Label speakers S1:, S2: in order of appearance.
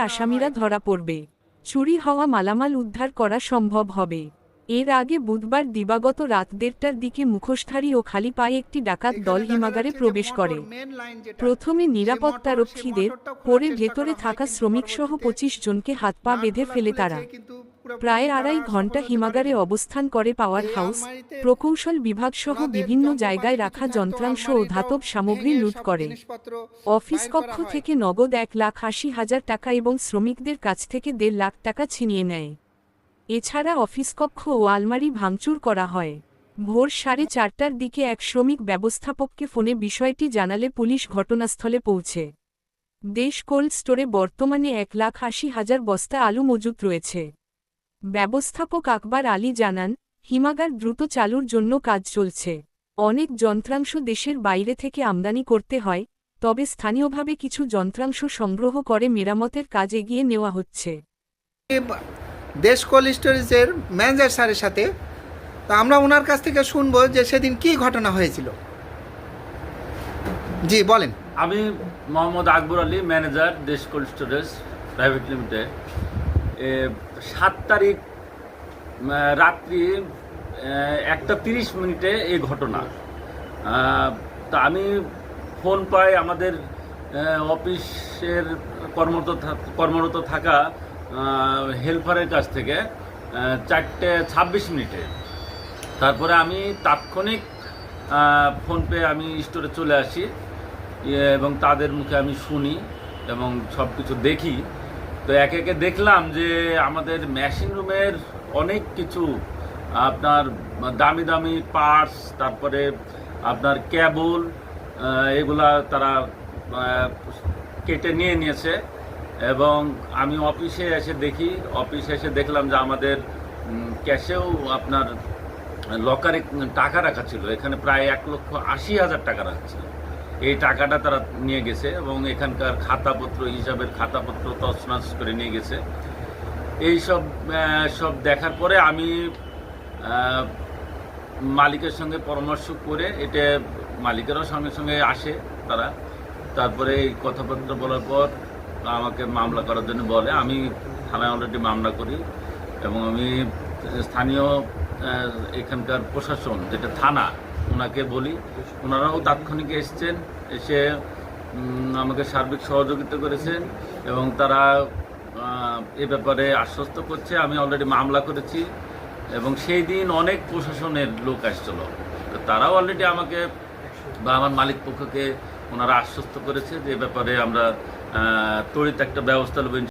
S1: আসামিরা ধরা পড়বে। চুরি হওয়া মালামাল উদ্ধার করা সম্ভব হবে। এর আগে বুধবার দিবাগত রাত দেড়টার দিকে মুখোশধারী ও খালি পায়ে একটি ডাকাত দল হিমাগারে প্রবেশ করে। প্রথমে নিরাপত্তারক্ষীদের পরে ভেতরে থাকা শ্রমিকসহ পঁচিশ জনকে হাত পা বেঁধে ফেলে তারা। প্রায় আড়াই ঘণ্টা হিমাগারে অবস্থান করে পাওয়ার হাউস প্রকৌশল বিভাগসহ বিভিন্ন জায়গায় রাখা যন্ত্রাংশ ও ধাতব সামগ্রী লুট করে। অফিস কক্ষ থেকে নগদ এক লাখ আশি হাজার টাকা এবং শ্রমিকদের কাছ থেকে দেড় লাখ টাকা ছিনিয়ে নেয়। এছাড়া অফিস কক্ষ ও আলমারি ভাঙচুর করা হয়। ভোর সাড়ে চারটার দিকে এক শ্রমিক ব্যবস্থাপককে ফোনে বিষয়টি জানালে পুলিশ ঘটনাস্থলে পৌঁছে। দেশ কোল্ড স্টোরে বর্তমানে এক লাখ আশি হাজার বস্তা আলু মজুত রয়েছে। ব্যবস্থাপক আকবর আলী জানান হিমাগার দ্রুত চালুর জন্য কাজ চলছে। অনেক যন্ত্রাংশ দেশের বাইরে থেকে আমদানি করতে হয় তবে স্থানীয়ভাবে কিছু যন্ত্রাংশ সংগ্রহ করে মেরামতের কাজ এগিয়ে নেওয়া হচ্ছে।
S2: দেশ কোল্ড স্টোরেজের ম্যানেজার স্যারের সাথে তা আমরা ওনার কাছ থেকে শুনব যে সেদিন কি ঘটনা হয়েছিল। জি বলেন।
S3: আমি Mohammad Akbar Ali manager Desh cold storage private limited. সাত তারিখ রাত্রি একটা তিরিশ মিনিটে এই ঘটনা। তা আমি ফোন পাই আমাদের অফিসের কর্মরত কর্মরত থাকা হেল্পারের কাছ থেকে চারটে ছাব্বিশ মিনিটে। তারপরে আমি তাৎক্ষণিক আহ, ফোন পে আমি স্টোরে চলে আসি এবং তাদের মুখে আমি শুনি এবং সব কিছু দেখি। তো একে একে দেখলাম যে আমাদের মেশিন রুমের অনেক কিছু, আপনার দামি দামি পার্টস তারপরে আপনার ক্যাবল এগুলা তারা কেটে নিয়ে নিয়েছে। এবং আমি অফিসে এসে দেখি, অফিসে এসে দেখলাম যে আমাদের ক্যাশেও আপনার লকারে টাকা রাখা ছিল। এখানে প্রায় এক লক্ষ আশি হাজার টাকা রাখা ছিল। এই টাকাটা তারা নিয়ে গেছে এবং এখানকার খাতাপত্র, হিসাবের খাতাপত্র তছনছ করে নিয়ে গেছে। এই সব সব দেখার পরে আমি মালিকের সঙ্গে পরামর্শ করে এটা মালিকেরও সঙ্গে সঙ্গে আসে তারা। তারপরে এই কথাবার্তা বলার পর আমাকে মামলা করার জন্য বলে, আমি থানায় অলরেডি মামলা করি এবং আমি স্থানীয় এখানকার প্রশাসন, যেটা থানা ওনাকে বলি। ওনারাও তাৎক্ষণিক এসছেন, এসে আমাকে সার্বিক সহযোগিতা করেছেন এবং তারা এ ব্যাপারে আশ্বস্ত করছে। আমি অলরেডি মামলা করেছি এবং সেই দিন অনেক প্রশাসনের লোক আসছিল। তারাও অলরেডি আমাকে বা আমার মালিক পক্ষকে ওনারা আশ্বস্ত করেছে যে ব্যাপারে আমরা ত্বরিত একটা ব্যবস্থা নেবেন